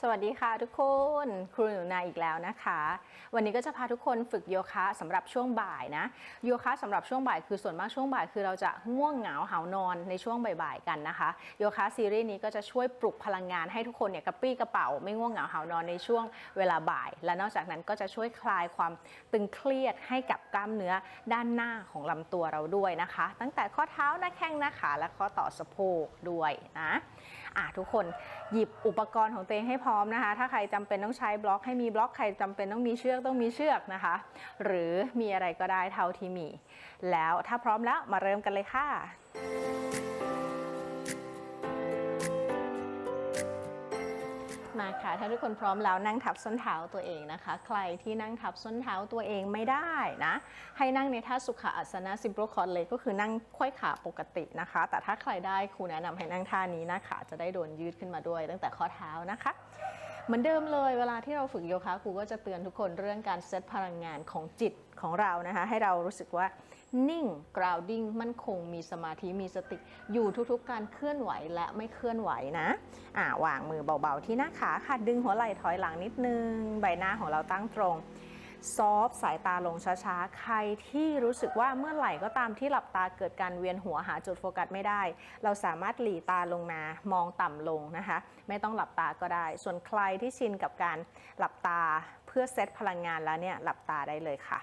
สวัสดีค่ะทุกคนครูหนูนาอีกแล้วนะคะ วันนี้ก็จะพาทุกคนฝึกโยคะสำหรับช่วงบ่ายนะโยคะสำหรับช่วงบ่ายคือส่วนมากช่วงบ่ายคือเราจะง่วงเหงาหานอนในช่วงบ่ายๆกันนะคะ โยคะซีรีส์นี้ก็จะช่วยปลุกพลังงานให้ทุกคนเนี่ยกระปี้กระเป๋า ไม่ง่วงเหงาหานอนในช่วงเวลาบ่าย และนอกจากนั้นก็จะช่วยคลายความตึงเครียดให้กับกล้ามเนื้อด้านหน้าของลำตัวเราด้วยนะคะ ตั้งแต่ข้อเท้าหน้าแข้งหน้าขาและข้อต่อสะโพกด้วยนะ อะทุกคนหยิบอุปกรณ์ของตัวเองให้พร้อมนะคะ ถ้าใครจำเป็นต้องใช้บล็อกให้มีบล็อกใครจำเป็นต้องมีเชือกต้องมีเชือกนะคะ หรือมีอะไรก็ได้เท่าที่มี แล้วถ้าพร้อมแล้วมาเริ่มกันเลยค่ะ มาค่ะ ถ้าทุกคนพร้อมแล้วนั่งทับส้นเท้าตัวเองนะคะ ใครที่นั่งทับส้นเท้าตัวเองไม่ได้นะ ให้นั่งในท่าสุขอัสนะซิมโปรคอร์เลยก็คือนั่งควยขาปกตินะคะ แต่ถ้าใครได้ครูแนะนำให้นั่งท่านี้นะขาจะได้โดนยืดขึ้นมาด้วย ตั้งแต่ข้อเท้านะคะ เหมือนเดิมเลยเวลาที่เราฝึกโยคะครูก็จะเตือนทุกคนเรื่องการเซตพลังงานของจิตของเรานะคะ ให้เรารู้สึกว่า นิ่ง grounding มั่นคง มีสมาธิ มีสติ อยู่ทุกๆ การเคลื่อนไหวและไม่เคลื่อนไหวนะอ่าวางมือเบาๆ ที่หน้าขาค่ะ ดึงหัวไหล่ถอยหลังนิดนึง ใบหน้าของเราตั้งตรงซอฟสายตาลงช้าๆ ใครที่รู้สึกว่าเมื่อไหร่ก็ตามที่หลับตาเกิดการเวียนหัวหาจุดโฟกัสไม่ได้ เราสามารถหลีตาลงมามองต่ำลงนะคะ ไม่ต้องหลับตาก็ได้ ส่วนใครที่ชินกับการหลับตาเพื่อเซตพลังงานแล้วเนี่ยหลับตาได้เลยค่ะ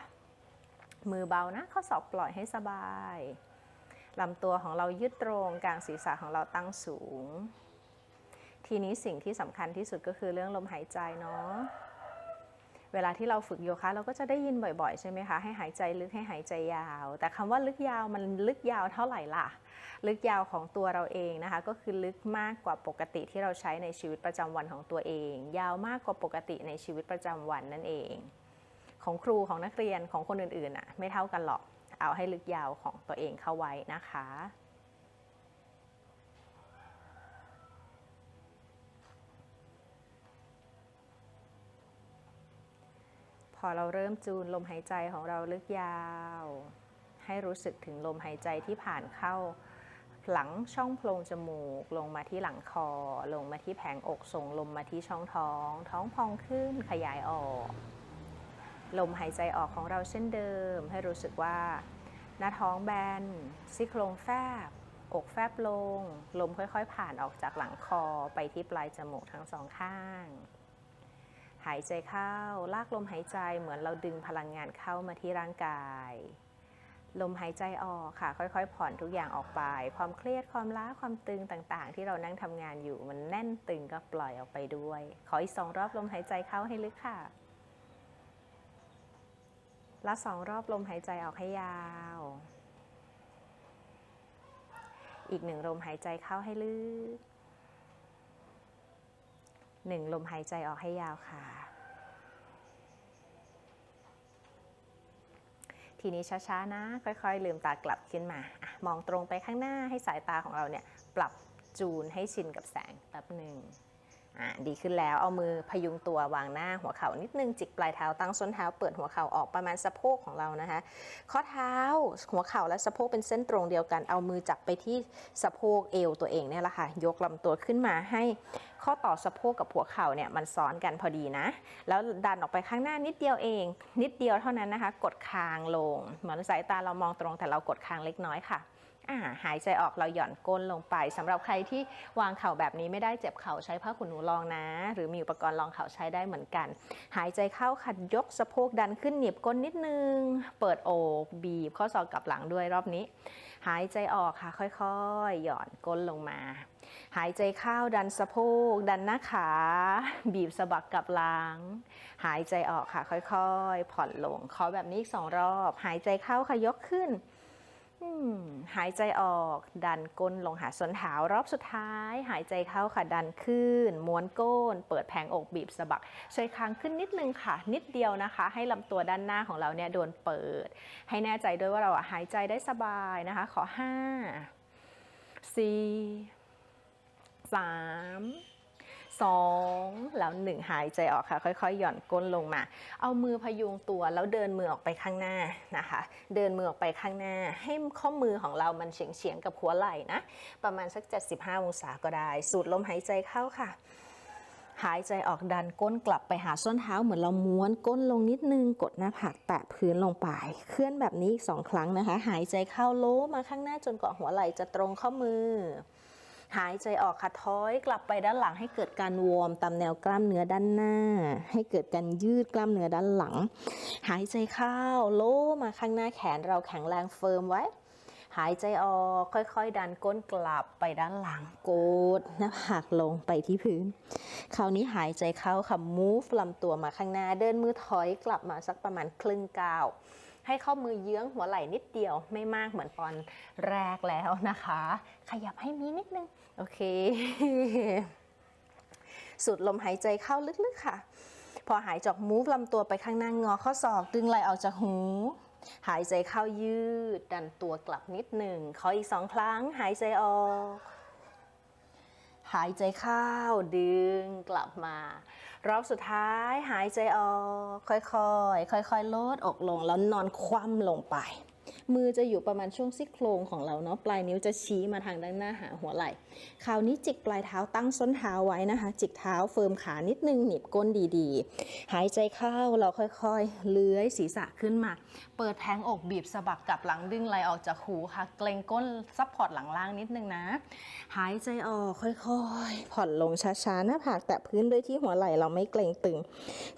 มือเบานะข้อศอกปล่อยให้สบายลำตัวของเรายืดตรงกลางศีรษะของเราตั้งสูง ทีนี้สิ่งที่สำคัญที่สุดก็คือเรื่องลมหายใจเนาะเวลาที่เราฝึกโยคะเราก็จะได้ยินบ่อยๆ ใช่ไหมคะ ให้หายใจลึกให้หายใจยาว แต่คำว่าลึกยาวมันลึกยาวเท่าไหร่ล่ะ ลึกยาวของตัวเราเองนะคะ ก็คือลึกมากกว่าปกติที่เราใช้ในชีวิตประจำวันของตัวเอง ยาวมากกว่าปกติในชีวิตประจำวันนั่นเอง ของครูของนักเรียนของคนอื่นๆอะไม่เท่ากันหรอก เอาให้ลึกยาวของตัวเองเข้าไว้นะคะ พอเราเริ่มจูนลมหายใจของเราลึกยาว ให้รู้สึกถึงลมหายใจที่ผ่านเข้าหลังช่องโพรงจมูก ลงมาที่หลังคอ ลงมาที่แผงอกส่งลมมาที่ช่องท้อง ท้องพองขึ้นขยายออก ลมหายใจออกของเราเช่นเดิม ให้รู้สึกว่า หน้าท้องแบนซี่โครงแฟบอกแฟบลง ลมค่อยๆ ผ่านออกจากหลังคอไปที่ปลายจมูกทั้งสองข้าง หายใจเข้า ลากลมหายใจเหมือนเราดึงพลังงานเข้ามาที่ร่างกาย ลมหายใจออกค่ะ ค่อยๆ ผ่อนทุกอย่างออกไป ความเครียดความล้าความตึงต่างๆ ที่เรานั่งทำงานอยู่มันแน่นตึงก็ปล่อยออกไปด้วย ขออีกสองรอบลมหายใจเข้าให้ลึกค่ะ และสองรอบลมหายใจออกให้ยาว อีกหนึ่งลมหายใจเข้าให้ลึกหนึ่งลมหายใจออกให้ยาวค่ะ ทีนี้ช้าๆนะ ค่อยๆ ลืมตากลับขึ้นมาอะมองตรงไปข้างหน้าให้สายตาของเราเนี่ย ปรับจูนให้ชินกับแสงแป๊บหนึ่ง ดีขึ้นแล้วเอามือพยุงตัววางหน้าหัวเข่านิดนึงจิกปลายเท้าตั้งส้นเท้าเปิดหัวเข่าออกประมาณสะโพกของเรานะคะ ข้อเท้าหัวเข่าและสะโพกเป็นเส้นตรงเดียวกัน เอามือจับไปที่สะโพกเอวตัวเองเนี่ยแหละค่ะยกลำตัวขึ้นมาให้ข้อต่อสะโพกกับหัวเข่าเนี่ยมันซ้อนกันพอดีนะ แล้วดันออกไปข้างหน้านิดเดียวเอง นิดเดียวเท่านั้นนะคะ กดคางลงเหมือนสายตาเรามองตรงแต่เรากดคางเล็กน้อยค่ะ หายใจออกเราหย่อนก้นลงไปสำหรับใครที่วางเข่าแบบนี้ไม่ได้เจ็บเข่าใช้ผ้าขนหนูรองนะ หรือมีอุปกรณ์รองเข่าใช้ได้เหมือนกัน หายใจเข้าค่ะยกสะโพกดันขึ้นหนีบก้นนิดนึง เปิดอกบีบข้อศอกกลับหลังด้วยรอบนี้ หายใจออกค่ะค่อยๆ หย่อนก้นลงมา หายใจเข้าดันสะโพก ดันหน้าขา บีบสะบักกลับหลัง หายใจออกค่ะค่อยๆ ผ่อนลงขอแบบนี้อีกสองรอบ หายใจเข้าค่ะยกขึ้น หายใจออก ดันก้นลงหาส้นเท้ารอบสุดท้าย หายใจเข้าค่ะ ดันขึ้น ม้วนก้น เปิดแผงอกบีบสะบักเชยค้างขึ้นนิดนึงค่ะ นิดเดียวนะคะ ให้ลำตัวด้านหน้าของเราเนี่ยโดนเปิด ให้แน่ใจด้วยว่าเราหายใจได้สบายนะคะ ขอห้าสี่ สองแล้วหนึ่งหายใจออกค่ะ ค่อยๆ หย่อนก้นลงมา เอามือพยุงตัวแล้วเดินมือออกไปข้างหน้านะคะ เดินมือออกไปข้างหน้า ให้ข้อมือของเรามันเฉียงๆกับหัวไหล่นะ ประมาณสัก 75 องศาก็ได้ สูดลมหายใจเข้าค่ะหายใจออกดันก้นกลับไปหาส้นเท้าเหมือนเราม้วนก้นลงนิดนึงกดหน้าผากแตะพื้นลงไป เคลื่อนแบบนี้อีกสองครั้งนะคะ หายใจเข้าโล้มาข้างหน้าจนเกาะหัวไหล่จะตรงข้อมือ หายใจออกค่ะถอยกลับไปด้านหลังให้เกิดการวอร์มตามแนวกล้ามเนื้อด้านหน้า ให้เกิดการยืดกล้ามเนื้อด้านหลัง หายใจเข้าโล้มาข้างหน้าแขนเราแข็งแรงเฟิร์มไว้ หายใจออกค่อยๆ ดันก้นกลับไปด้านหลังโกดหน้าผากลงไปที่พื้น คราวนี้หายใจเข้าค่ะ move ลำตัวมาข้างหน้าเดินมือถอยกลับมาสักประมาณครึ่งก้าว ให้เข้ามือเยื้องหัวไหล่นิดเดียวไม่มากเหมือนตอนแรกแล้วนะคะ ขยับให้มีนิดนึง โอเค สูดลมหายใจเข้าลึกๆค่ะ พอหายจาก move ลำตัวไปข้างหน้างอข้อศอก ดึงไหล่ออกจากหู หายใจเข้ายืด ดันตัวกลับนิดหนึ่งขออีกสองครั้ง หายใจออก หายใจเข้าดึงกลับมา รอบสุดท้ายหายใจออกค่อยๆ ค่อยๆลดอกลงแล้วนอนคว่ำลงไป มือจะอยู่ประมาณช่วงซี่โครงของเราเนาะปลายนิ้วจะชี้มาทางด้านหน้าหาหัวไหล่คราวนี้จิกปลายเท้าตั้งส้นเท้าไว้นะคะ จิกเท้าเฟิร์มขานิดนึงหนีบก้นดีๆ หายใจเข้าเราค่อยๆ เลื้อยศีรษะขึ้นมา เปิดแทงอกบีบสะบักกลับหลังดึงไหลออกจากหูค่ะ เกรงก้นซับพอร์ตหลังล่างนิดนึงนะ หายใจออกค่อยๆ ผ่อนลงช้าๆหน้าผากแตะพื้นโดยที่หัวไหล่เราไม่เกรงตึง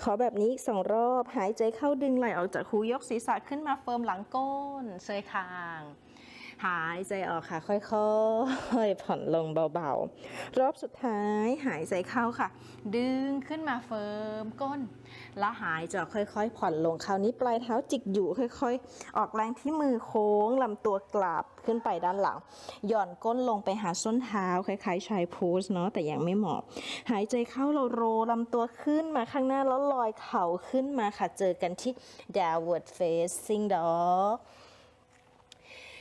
ขอแบบนี้อีกสองรอบ หายใจเข้าดึงไหล่ออกจากหูยกศีรษะขึ้นมาเฟิร์มหลังก้นเซยคาง หายใจออกค่ะ ค่อยๆ ผ่อนลงเบาๆ รอบสุดท้ายหายใจเข้าค่ะ ดึงขึ้นมาเฟิร์มก้น แล้วหายใจค่อยๆ ผ่อนลงคราวนี้ปลายเท้าจิกอยู่ค่อยๆ ออกแรงที่มือโค้งลำตัวกลับขึ้นไปด้านหลัง หย่อนก้นลงไปหาส้นเท้าคล้ายๆชายโพสเนาะแต่ยังไม่เหมาะ หายใจเข้าเราโรลำตัวขึ้นมาข้างหน้าแล้วลอยเข่าขึ้นมาค่ะ เจอกันที่ downward facing dog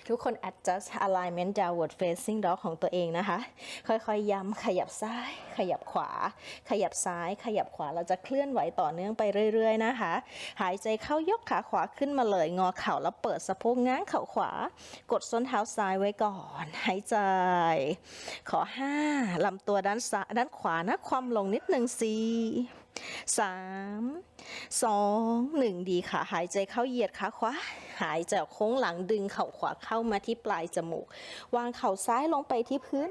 ทุกคน adjust alignment downward facing dog ของตัวเองนะคะ ค่อยๆย้ำขยับซ้าย ขยับขวา ขยับซ้าย ขยับขวาเราจะเคลื่อนไหวต่อเนื่องไปเรื่อยๆนะคะ หายใจเข้ายกขาขวาขึ้นมาเลย งอเข่าแล้วเปิดสะโพกง้างเข่าขวา กดส้นเท้าซ้ายไว้ก่อน หายใจ ขอห้าลำตัวด้านซ้ายด้านขวานะความลงนิดหนึ่งสี่ สามสองหนึ่งดีค่ะ หายใจเข้าเหยียดขาขวา หายใจโค้งหลังดึงเข่าขวาเข้ามาที่ปลายจมูก วางเข่าซ้ายลงไปที่พื้น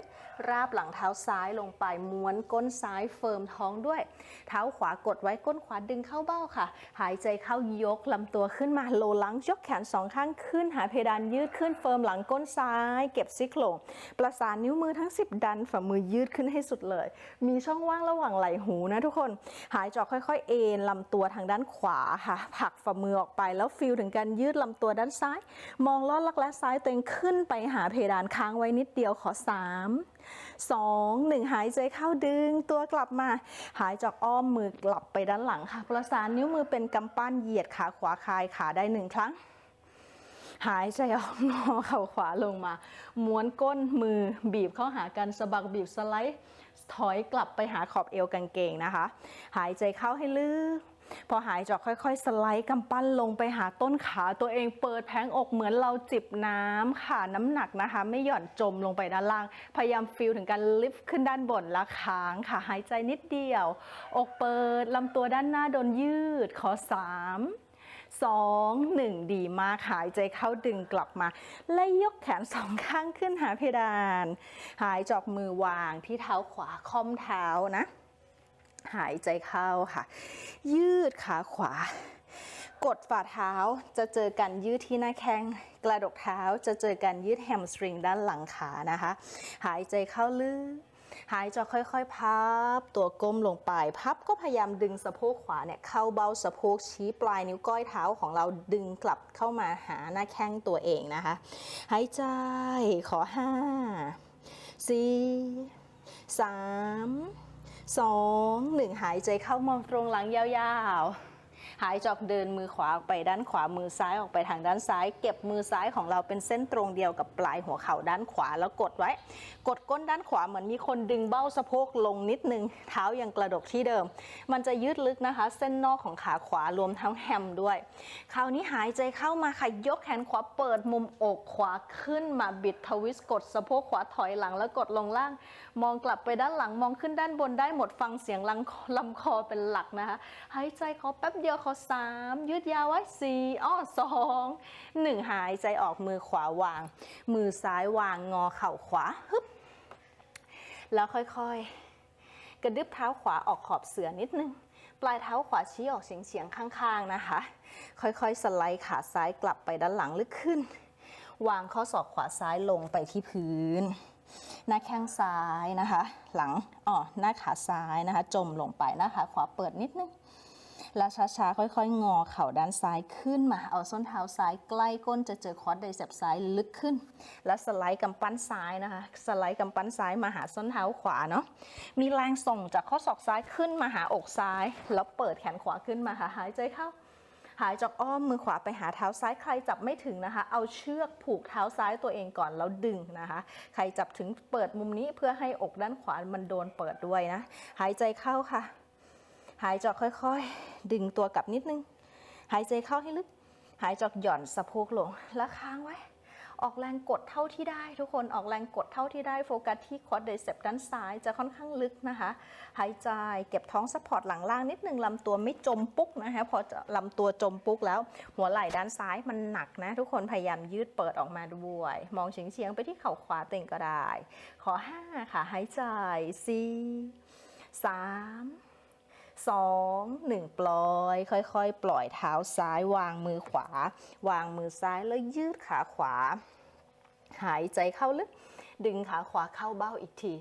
ราบหลังเท้าซ้ายลงไปม้วนก้นซ้ายเฟิร์มท้องด้วย เท้าขวากดไว้ก้นขวาดึงเข้าเบ้าค่ะ หายใจเข้ายกลำตัวขึ้นมาโลลังยกแขนสองข้างขึ้น หาเพดานยืดขึ้นเฟิร์มหลังก้นซ้าย เก็บซี่โครงประสานนิ้วมือทั้ง 10 ดันฝ่ามือยืดขึ้นให้สุดเลย มีช่องว่างระหว่างไหล่หูนะทุกคน หายใจออกค่อยๆ เอ็นลำตัวทางด้านขวาค่ะผลักฝ่ามือออกไปแล้วฟีลถึงการยืดลำตัวด้านซ้าย มองลอดลักแร้ซ้ายตัวเองขึ้นไปหาเพดานค้างไว้นิดเดียวขอ 3 2 1 หายใจเข้าดึงตัวกลับมา หายจากอ้อมมือกลับไปด้านหลังค่ะ ประสานนิ้วมือเป็นกำปั้นเหยียดขาขวาคลายขาได้หนึ่งครั้ง หายใจออกงอเข่าขวาลงมา ม้วนก้นมือบีบเข้าหากันสะบักบีบสไลด์ ถอยกลับไปหาขอบเอวกางเกงนะคะ หายใจเข้าให้ลึก พอหายใจอกค่อย ๆ สไลด์กำปั้นลงไปหาต้นขาตัวเองเปิดแผงอกเหมือนเราจิบน้ำค่ะน้ำหนักนะคะ ไม่หย่อนจมลงไปด้านล่าง พยายามฟีลถึงการลิฟต์ขึ้นด้านบนแล้วค้างค่ะหายใจนิดเดียว อกเปิดลำตัวด้านหน้าโดนยืดขอสามสองหนึ่งดีมากหายใจเข้าดึงกลับมา และยกแขนสองข้างขึ้นหาเพดาน หายจอกมือวางที่เท้าขวาค่อมเท้านะ หายใจเข้าค่ะ ยืดขาขวา กดฝ่าเท้าจะเจอกันยืดที่หน้าแข้งกระดกเท้าจะเจอกันยืดแฮมสตริงด้านหลังขานะคะ หายใจเข้าลึกหายใจค่อยๆ พับ ตัวก้มลงไป พับก็พยายามดึงสะโพกขวาเนี่ยเข้าเบ้าสะโพกชี้ปลายนิ้วก้อยเท้าของเราดึงกลับเข้ามาหาหน้าแข้งตัวเองนะคะ หายใจขอห้าสี่สาม สองหนึ่งหายใจเข้ามองตรงหลังยาวๆ หายจอกเดินมือขวาออกไปด้านขวามือซ้ายออกไปทางด้านซ้าย เก็บมือซ้ายของเราเป็นเส้นตรงเดียวกับปลายหัวเข่าด้านขวาแล้วกดไว้ กดก้นด้านขวาเหมือนมีคนดึงเบ้าสะโพกลงนิดนึง เท้ายังกระดกที่เดิม มันจะยืดลึกนะคะ เส้นนอกของขาขวารวมทั้งแฮมด้วย คราวนี้หายใจเข้ามาค่ะยกแขนขวาเปิดมุมอกขวาขึ้นมาบิดทวิสต์กดสะโพกขวาถอยหลังแล้วกดลงล่าง มองกลับไปด้านหลังมองขึ้นด้านบนได้หมดฟังเสียงลังลำคอเป็นหลักนะคะ หายใจขอแป๊บเดียวขอสามยืดยาวไว้สี่อ้อสองหนึ่งหายใจออกมือขวาวาง มือซ้ายวางงอเข่าขวาฮึบแล้วค่อยๆ กระดึบเท้าขวาออกขอบเสือนิดนึง ปลายเท้าขวาชี้ออกเฉียงๆ ข้างๆนะคะ ค่อยๆ สไลด์ขาซ้ายกลับไปด้านหลังลึกขึ้น วางข้อศอกขวาซ้ายลงไปที่พื้นหน้าแข้งซ้ายนะคะ หลังอ๋อหน้าขาซ้ายนะคะ จมลงไปหน้าขาขวาเปิดนิดนึง แล้วช้าๆ ค่อยๆ งอเข่าด้านซ้ายขึ้นมา เอาส้นเท้าซ้ายใกล้ก้นจะเจอคอร์ดไดเซปซ้ายลึกขึ้น แล้วสไลด์กำปั้นซ้ายนะคะ สไลด์กำปั้นซ้ายมาหาส้นเท้าขวาเนาะ มีแรงส่งจากข้อศอกซ้ายขึ้นมาหาอกซ้าย แล้วเปิดแขนขวาขึ้นมาค่ะหายใจเข้าหายจากอ้อมมือขวาไปหาเท้าซ้ายใครจับไม่ถึงนะคะ เอาเชือกผูกเท้าซ้ายตัวเองก่อนแล้วดึงนะคะ ใครจับถึงเปิดมุมนี้เพื่อให้อกด้านขวามันโดนเปิดด้วยนะ หายใจเข้าค่ะ หายจอกค่อยๆ ดึงตัวกลับนิดนึง หายใจเข้าให้ลึก หายจอกหย่อนสะโพกลง แล้วค้างไว้ ออกแรงกดเท่าที่ได้ ทุกคน ออกแรงกดเท่าที่ได้ โฟกัสที่คอร์ดไดเซปด้านซ้ายจะค่อนข้างลึกนะคะ หายใจเก็บท้องซัพพอร์ตหลังล่างนิดนึงลำตัวไม่จมปุ๊กนะคะ พอจะลำตัวจมปุ๊กแล้ว หัวไหล่ด้านซ้ายมันหนักนะ ทุกคน พยายามยืดเปิดออกมาด้วย มองเฉียงๆไปที่เข่าขวาเต่งก็ได้ ขอ5ค่ะ หายใจ4 3 สองหนึ่งปล่อย ค่อยๆ ปล่อยเท้าซ้าย วางมือขวา วางมือซ้ายแล้วยืดขาขวา หายใจเข้าลึก ดึงขาขวาเข้าเบ้าอีกที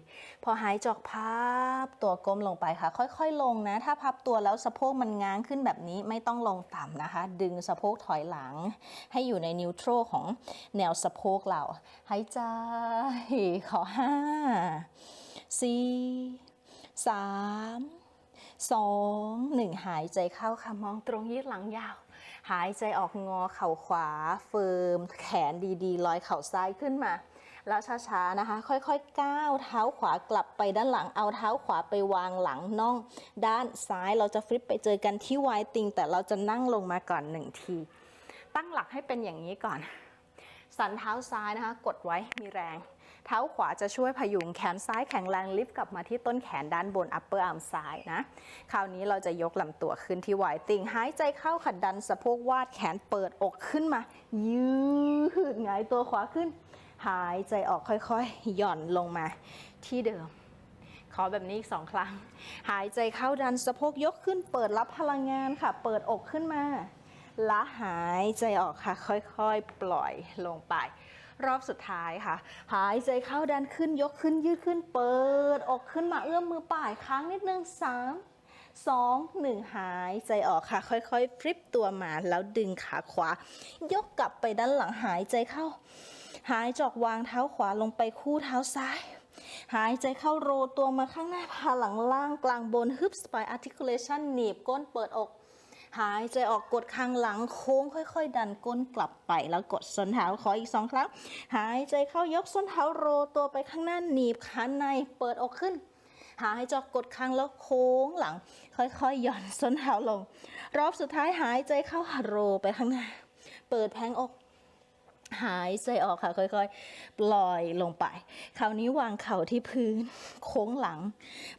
พอหายจอกพับตัวก้มลงไปค่ะ ค่อยๆ ลงนะ ถ้าพับตัวแล้วสะโพกมันง้างขึ้นแบบนี้ไม่ต้องลงต่ำนะคะ ดึงสะโพกถอยหลัง ให้อยู่ในนิวโตรของแนวสะโพกเรา หายใจ ขอห้าสี่สาม สองหนึ่งหายใจเข้าค่ะมองตรงยืดหลังยาว หายใจออกงอเข่าขวา เฟิร์ม แขนดีๆลอยเข่าซ้ายขึ้นมา แล้วช้าๆนะคะ ค่อยๆก้าวเท้าขวากลับไปด้านหลังเอาเท้าขวาไปวางหลังน่อง ด้านซ้ายเราจะฟลิปไปเจอกันที่วายติง แต่เราจะนั่งลงมาก่อนหนึ่งที ตั้งหลักให้เป็นอย่างนี้ก่อน สันเท้าซ้ายนะคะ กดไว้มีแรง เท้าขวาจะช่วยพยุงแขนซ้ายแข็งแรงลิฟต์กลับมาที่ต้นแขนด้านบน upper arm ซ้ายนะ คราวนี้เราจะยกลำตัวขึ้นที่วายติงหายใจเข้าขัดดันสะโพกวาดแขนเปิดอกขึ้นมา ยืดหงายตัวขวาขึ้น หายใจออกค่อยๆ หย่อนลงมาที่เดิมขอแบบนี้อีกสองครั้ง หายใจเข้าดันสะโพกยกขึ้นเปิดรับพลังงานค่ะ เปิดอกขึ้นมา และหายใจออกค่ะ ค่อยๆ ปล่อยลงไป รอบสุดท้ายค่ะ หายใจเข้าดันขึ้นยกขึ้นยืดขึ้นเปิด อกขึ้นมาเอื้อมมือป่ายค้างนิดนึงสามสองหนึ่งหายใจออกค่ะ ค่อยๆฟลิปตัวมาแล้วดึงขาขวา ยกกลับไปด้านหลังหายใจเข้า หายจอกวางเท้าขวาลงไปคู่เท้าซ้าย หายใจเข้าโรตัวมาข้างหน้าพาหลังล่างกลางบนฮึบสปายอาร์ติคูลเลชันหนีบก้นเปิดอก หายใจออกกดคางหลังโค้งค่อย ๆ ดันก้นกลับไปแล้วกดส้นเท้าขออีกสองครั้ง หายใจเข้ายกส้นเท้าโรตัวไปข้างหน้าหนีบขาในเปิดอกขึ้นหายใจออกกดคางแล้วโค้งหลัง ค่อยๆหย่อนส้นเท้าลง รอบสุดท้ายหายใจเข้าโรไปข้างหน้า เปิดแผงอก หายใจออกค่ะค่อยๆ ปล่อยลงไป คราวนี้วางเข่าที่พื้น โค้งหลัง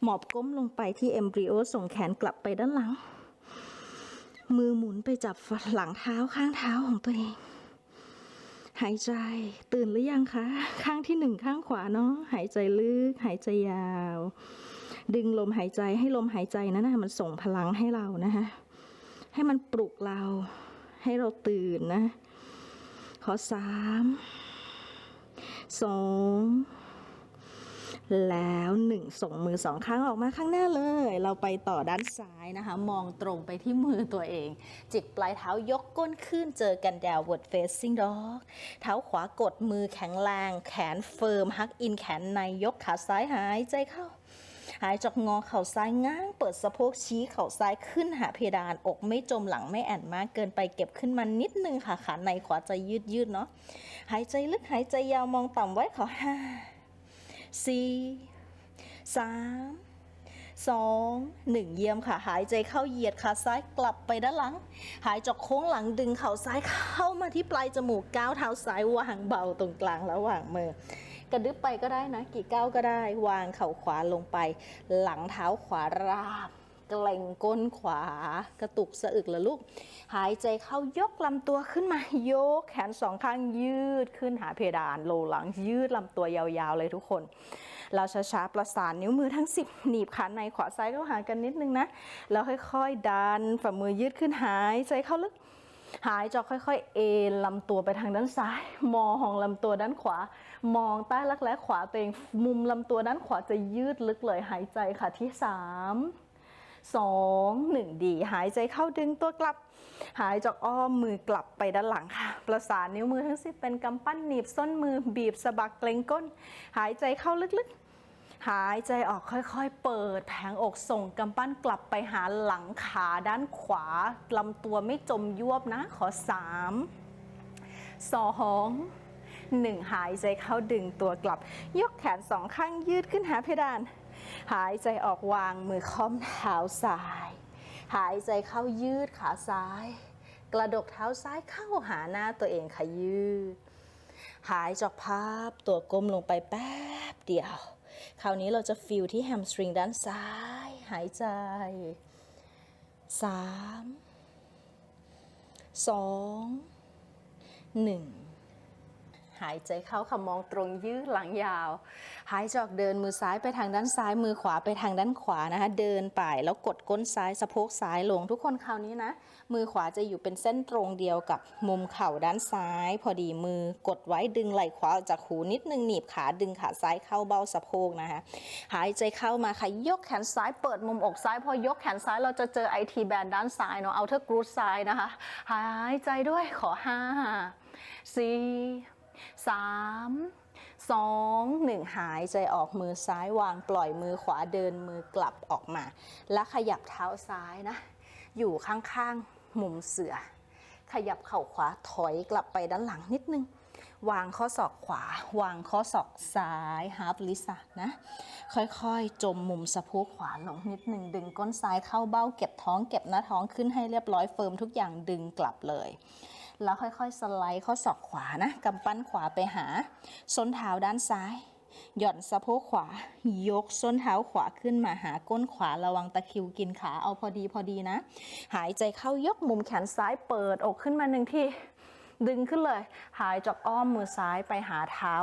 หมอบก้มลงไปที่เอมบริโอส่งแขนกลับไปด้านหลัง มือหมุนไปจับหลังเท้าข้างเท้าของตัวเอง หายใจตื่นหรือยังคะ ข้างที่หนึ่งข้างขวาเนาะหายใจลึก หายใจยาว ดึงลมหายใจให้ลมหายใจนั้นนะมันส่งพลังให้เรานะคะให้มันปลุกเรา ให้เราตื่นนะ ขอสามสอง แล้วหนึ่งส่งมือสองข้างออกมาข้างหน้าเลย เราไปต่อด้านซ้ายนะคะ มองตรงไปที่มือตัวเอง จิกปลายเท้ายกก้นขึ้นเจอกันดาว word facing dog เท้าขวากดมือแข็งแรง แขนเฟิร์มฮักอินแขนในยกขาซ้ายหายใจเข้าหายจากงอเข่าซ้ายง้าง เปิดสะโพกชี้เข่าซ้ายขึ้นหาเพดานอกไม่จมหลังไม่แอนมากเกินไปเก็บขึ้นมานิดนึงค่ะขาในขวาจะยืดยืดเนาะหายใจลึกหายใจยาวมองต่ำไว้ขอห้า สี่สามสองหนึ่งเยี่ยมค่ะ หายใจเข้าเหยียดขาซ้ายกลับไปด้านหลัง หายจากโค้งหลังดึงเข่าซ้ายเข้ามาที่ปลายจมูกก้าวเท้าซ้ายวางเบาตรงกลางระหว่างมือกระดึบไปก็ได้นะ กี่ก้าวก็ได้ วางเข่าขวาลงไป หลังเท้าขวาราบ เกร็งก้นขวา กระตุกสะอึกละลูก หายใจเข้ายกลำตัวขึ้นมา ยกแขนสองข้างยืดขึ้นหาเพดานโลหลังยืดลำตัวยาวๆเลยทุกคน เราช้าๆประสานนิ้วมือทั้ง 10 หนีบขาในขวาซ้ายเข้าหากันนิดนึงนะ แล้วค่อยๆดันฝ่ามือยืดขึ้นหายใจเข้าลึกหายใจค่อยๆ เอ็นลำตัวไปทางด้านซ้าย มองลำตัวด้านขวา มองใต้รักแร้ขวาตัวเอง มุมลำตัวด้านขวาจะยืดลึกเลยหายใจค่ะที่สาม สองหนึ่งดีหายใจเข้าดึงตัวกลับ หายจากอ้อมมือกลับไปด้านหลังค่ะ ประสานนิ้วมือทั้งสิบเป็นกำปั้นหนีบส้นมือบีบสะบักเกรงก้น หายใจเข้าลึกๆหายใจออกค่อยๆ เปิดแผงอกส่งกำปั้นกลับไปหาหลังขาด้านขวาลำตัวไม่จมยวบนะ ขอสามสองหนึ่งหายใจเข้าดึงตัวกลับ ยกแขนสองข้างยืดขึ้นหาเพดาน หายใจออกวางมือค้อมเท้าซ้าย หายใจเข้ายืดขาซ้าย กระดกเท้าซ้ายเข้าหาหน้าตัวเองค่ะยืด หายจากภาพตัวก้มลงไปแป๊บเดียว คราวนี้เราจะฟิลที่แฮมสตริงด้านซ้าย หายใจสามสองหนึ่ง หายใจเข้าค่ะมองตรงยืดหลังยาว หายจอกเดินมือซ้ายไปทางด้านซ้ายมือขวาไปทางด้านขวานะคะ เดินไปแล้วกดก้นซ้ายสะโพกซ้ายลงทุกคนคราวนี้นะ มือขวาจะอยู่เป็นเส้นตรงเดียวกับมุมเข่าด้านซ้าย พอดีมือกดไว้ดึงไหล่ขวาออกจากหูนิดนึงหนีบขาดึงขาซ้ายเข้าเบ้าสะโพกนะคะ หายใจเข้ามาค่ะยกแขนซ้ายเปิดมุมอกซ้าย พอยกแขนซ้ายเราจะเจอ IT แบนด้านซ้ายเนาะเอาเทอร์กรูดซ้ายนะคะ หายใจด้วยขอห้าสี่ สามสองหนึ่งหายใจออกมือซ้ายวางปล่อยมือขวาเดินมือกลับออกมา แล้วขยับเท้าซ้ายนะ อยู่ข้างๆมุมเสือ ขยับเข่าขวาถอยกลับไปด้านหลังนิดนึง วางข้อศอกขวา วางข้อศอกซ้ายฮาร์ปลิสะนะ ค่อยๆ จมมุมสะโพกขวาลงนิดนึง ดึงก้นซ้ายเข้าเบ้าเก็บท้องเก็บหน้าท้องขึ้นให้เรียบร้อยเฟิร์มทุกอย่างดึงกลับเลย แล้วค่อยๆ สไลด์ข้อศอกขวานะกำปั้นขวาไปหา ส้นเท้าด้านซ้าย หย่อนสะโพกขวา ยกส้นเท้าขวาขึ้นมาหาก้นขวาระวังตะคิวกินขาเอาพอดีพอดีนะ หายใจเข้ายกมุมแขนซ้ายเปิดอกขึ้นมาหนึ่งที่ดึงขึ้นเลย หายจากอ้อมมือซ้ายไปหาเท้า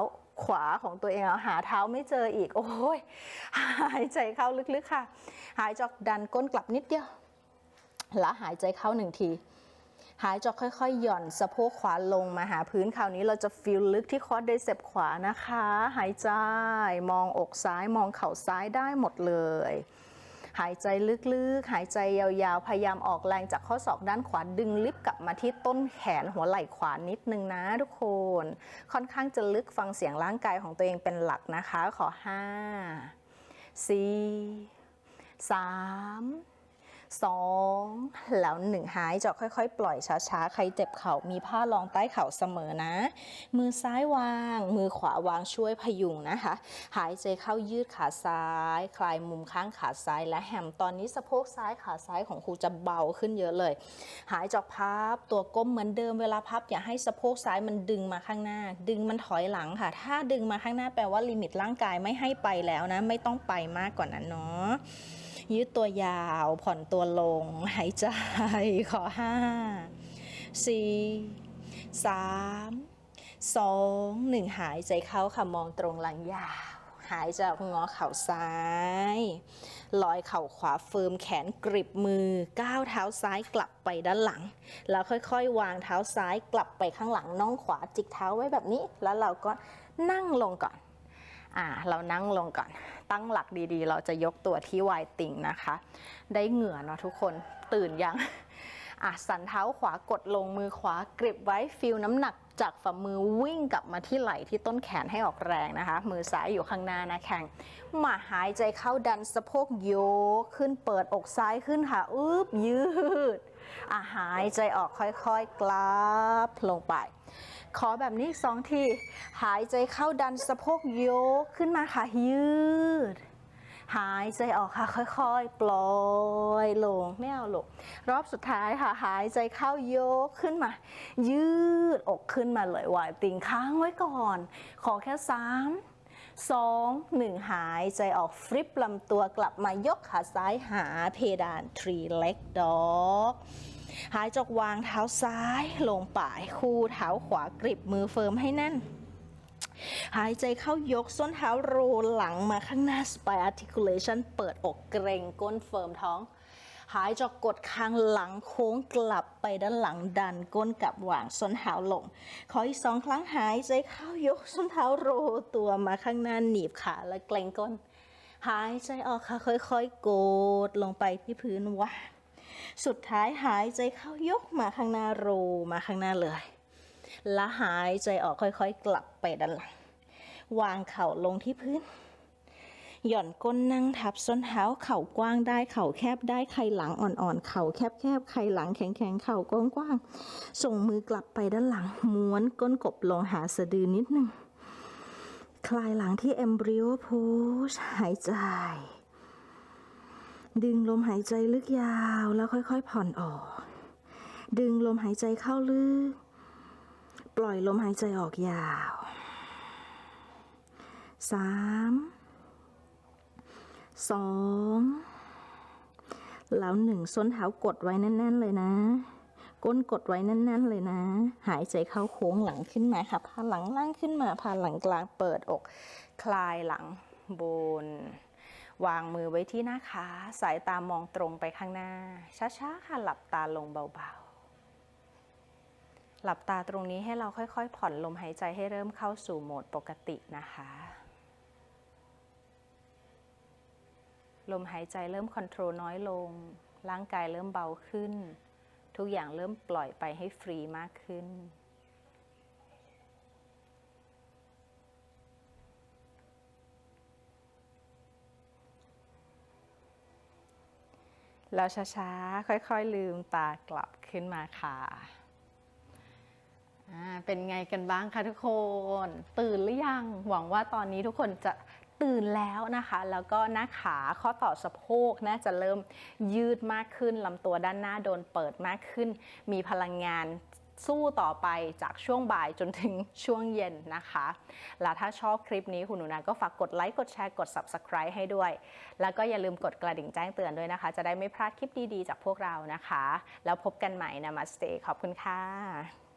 ขวาของตัวเองแล้วหาเท้าไม่เจออีก โอ้ยหายใจเข้าลึกๆค่ะ หายจากดันก้นกลับนิดเดียว แล้วหายใจเข้าหนึ่งที หายใจค่อยๆ หย่อนสะโพกขวาลงมาหาพื้นคราวนี้เราจะฟีลลึกที่คอร์ดไดเซปขวานะคะ หายใจ มองอกซ้ายมองเข่าซ้ายได้หมดเลย หายใจลึกๆ หายใจยาวๆ พยายามออกแรงจากข้อศอกด้านขวาดึงลิฟต์กลับมาที่ต้นแขนหัวไหล่ขวานิดนึงนะทุกคน ค่อนข้างจะลึกฟังเสียงร่างกายของตัวเองเป็นหลักนะคะ ขอ 5 4 3 สองแล้วหนึ่งหายจะค่อยๆ ปล่อยช้าๆ ใครเจ็บเข่ามีผ้ารองใต้เข่าเสมอนะ มือซ้ายวาง มือขวาวางช่วยพยุงนะคะ หายใจเข้ายืดขาซ้าย คลายมุมข้างขาซ้ายและแฮมตอนนี้สะโพกซ้ายขาซ้ายของครูจะเบาขึ้นเยอะเลย หายจากพับตัวก้มเหมือนเดิมเวลาพับอย่าให้สะโพกซ้ายมันดึงมาข้างหน้า ดึงมันถอยหลังค่ะ ถ้าดึงมาข้างหน้าแปลว่าลิมิตร่างกายไม่ให้ไปแล้วนะ ไม่ต้องไปมากกว่านั้นเนาะ ยืดตัวยาว ผ่อนตัวลง หายใจ ขอห้าสี่สามสองหนึ่งหายใจเข้าค่ะมองตรงหลังยาว หายใจออกงอเข่าซ้ายลอยเข่าขวาเฟิร์มแขนกริบมือก้าวเท้าซ้ายกลับไปด้านหลัง แล้วค่อยๆ วางเท้าซ้ายกลับไปข้างหลังน่องขวาจิกเท้าไว้แบบนี้ แล้วเราก็นั่งลงก่อน อ่าเรานั่งลงก่อน ตั้งหลักดีๆ เราจะยกตัวที่วายติ่งนะคะ ได้เหงื่อเนาะทุกคนตื่นยังอะสันเท้าขวากดลงมือขวากริบไว้ฟิลน้ำหนักจากฝ่ามือวิ่งกลับมาที่ไหล่ที่ต้นแขนให้ออกแรงนะคะ มือซ้ายอยู่ข้างหน้านะแข่งมาหายใจเข้าดันสะโพกโยกขึ้นเปิดอกซ้ายขึ้นค่ะอึบยืดอะหายใจออกค่อยๆกลับลงไป ขอแบบนี้สองที หายใจเข้าดันสะโพกยกขึ้นมาค่ะยืด หายใจออกค่ะค่อยๆ ปล่อยลงไม่เอาลงรอบสุดท้ายค่ะ หายใจเข้ายกขึ้นมา ยืดอกขึ้นมาเลยวายติงค้างไว้ก่อน ขอแค่สาม สองหนึ่งหายใจออกฟลิปลำตัวกลับมายกขาซ้ายหาเพดาน three leg dog หายจกวางเท้าซ้ายลงป่ายคู่เท้าขวากริบมือเฟิร์มให้แน่น หายใจเข้ายกส้นเท้าโรลหลังมาข้างหน้า spine articulation เปิดอกเกรงก้นเฟิร์มท้อง หายจากกดคางหลังโค้งกลับไปด้านหลังดันก้นกลับวางส้นเท้าลง ขออีกสองครั้งหายใจเข้ายกส้นเท้าโรตัวมาข้างหน้าหนีบขาและเกรงก้น หายใจออกค่ะค่อยๆกดลงไปที่พื้นว่างสุดท้ายหายใจเข้ายกมาข้างหน้าโรมาข้างหน้าเลยและหายใจออกค่อยๆ กลับไปด้านหลัง วางเข่าลงที่พื้น หย่อนก้นนั่งทับส้นเท้าเข่ากว้างได้เข่าแคบได้ไขหลังอ่อนๆเข่าแคบๆไขหลังแข็งๆเข่ากว้างๆส่งมือกลับไปด้านหลัง ม้วนก้นกบลงหาสะดือนิดนึงคลายหลังที่ embryo pose หายใจ ดึงลมหายใจลึกยาวแล้วค่อยๆผ่อนออก ดึงลมหายใจเข้าลึก ปล่อยลมหายใจออกยาวสาม สองแล้วหนึ่งส้นเท้ากดไว้แน่น ๆ เลยนะ ก้นกดไว้แน่น ๆ เลยนะ หายใจเข้าโค้งหลังขึ้นมาค่ะพาหลังล่างขึ้นมาพาหลังกลางเปิดอก คลายหลังบน วางมือไว้ที่หน้าขา สายตามองตรงไปข้างหน้า ช้า ๆ ค่ะหลับตาลงเบา ๆ หลับตาตรงนี้ให้เราค่อย ๆ ผ่อนลมหายใจให้เริ่มเข้าสู่โหมดปกตินะคะ ลมหายใจเริ่มคอนโทรลน้อยลง ร่างกายเริ่มเบาขึ้น ทุกอย่างเริ่มปล่อยไปให้ฟรีมากขึ้น แล้วช้าๆ ค่อยๆ ลืมตากลับขึ้นมาค่ะเป็นไงกันบ้างคะทุกคน ตื่นหรือยัง หวังว่าตอนนี้ทุกคนจะ ตื่นแล้วนะคะ แล้วก็หน้าขาข้อต่อสะโพกน่าจะเริ่มยืดมากขึ้นลำตัวด้านหน้าโดนเปิดมากขึ้น มีพลังงานสู้ต่อไปจากช่วงบ่ายจนถึงช่วงเย็นนะคะ แล้วถ้าชอบคลิปนี้คุณหนูนาก็ฝากกดไลค์ กดแชร์ กด Subscribe ให้ด้วย แล้วก็อย่าลืมกดกระดิ่งแจ้งเตือนด้วยนะคะ จะได้ไม่พลาดคลิปดีๆ จากพวกเรานะคะ แล้วพบกันใหม่นะมาสเตย์ขอบคุณค่ะ